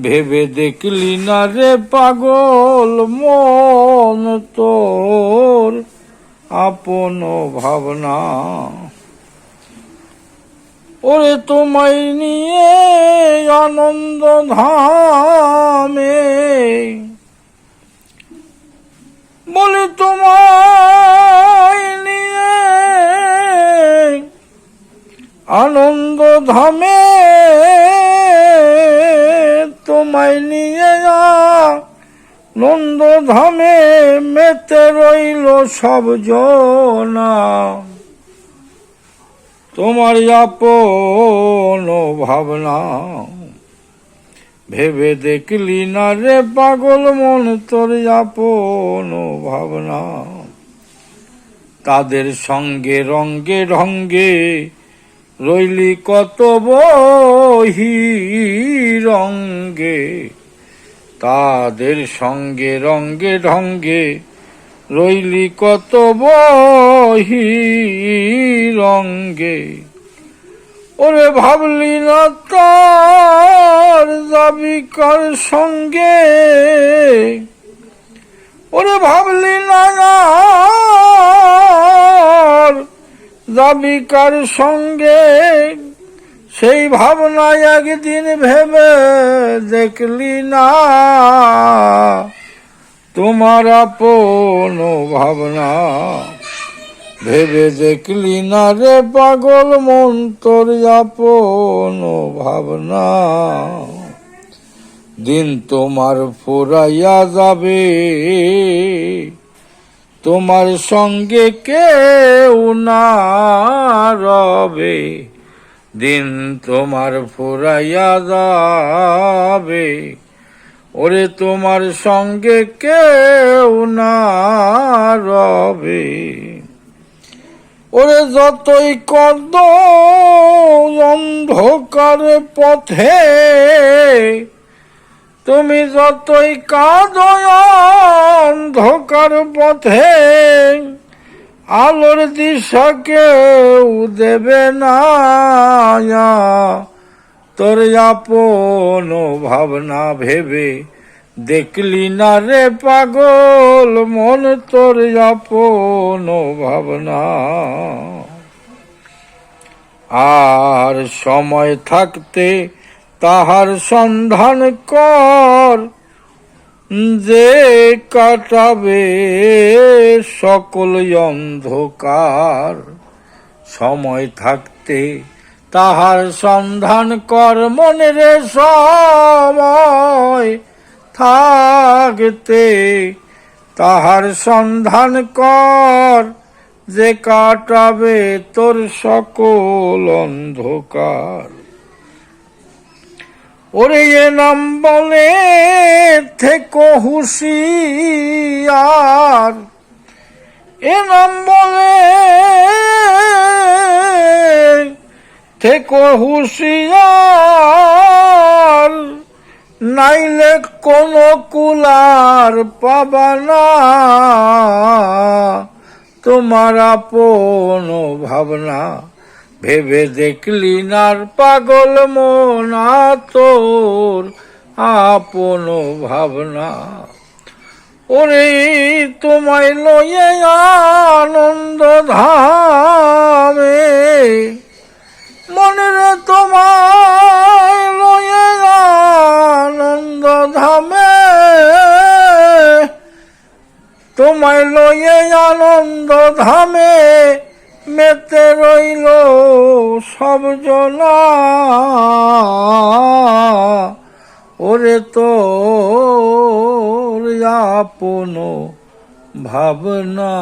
ভেবে দেখলি না রে পাগল, মন তোর আপন ভাবনা। ওরে তোমায় নিয়ে আনন্দ ধামে। বলে তোমায় নিয়ে আনন্দ ধামে তোমায় নিয়ে নন্দ ধামে মেতে রইল সব জনা। তোমার আপন ভাবনা। ভেবে দেখলি না রে পাগল মন তোর আপন ভাবনা। তাদের সঙ্গে রঙ্গে ঢঙ্গে রইলি কত বহি রঙ্গে তাদের সঙ্গে রঙ্গে ঢঙ্গে। রইলি কত বহি রঙ্গে ওরে ভাবলি না তার যাবি কার সঙ্গে? ওরে ভাবলি না যাবি কার সঙ্গে সেই ভাবনায় একদিন ভেবে দেখলি না। তোমার আপন ভাবনা ভেবে দেখলি না রে পাগল, মন তোর আপন ভাবনা। দিন তোমার ফুরাইয়া যাবে। তোমার সঙ্গে কেউ না রবে। দিন তোমার ফুরাইয়া যাবে। ওরে তোমার সঙ্গে কেউ না রবে। ওরে যতই কদ অন্ধকার পথে তুমি যতই কাঁদ অন্ধকার পথে, আলোর দিশা কেউ দেবে না। তোর আপন ভাবনা ভেবে দেখলি না রে পাগল, মন তোর আপন ভাবনা। আর সময় থাকতে তাহার সন্ধান কর, যে কাটাবে সকল অন্ধকার। সময় থাকতে তাহার সন্ধান কর, মনের সময় থাকতে তাহার সন্ধান কর, যে কাটাবে তোর সকল অন্ধকার। ওরে এ নাম বলে থেকো হুশিয়ার। এ নাম বলে থেকো হুশিয়ার। নাইলে কোন কুলার পাবানা তোমার আপন ভাবনা ভেবে দেখলি নার পাগল মোনা তোর আপন ভাবনা। ওরে তোমায় লয়ে আনন্দ ধামে, মনের তোমায় লয়ে আনন্দ ধামে। তোমায় লয়ে আনন্দ ধামে। মেতে রইল সব জনা। ওরে তো আপন ভাবনা।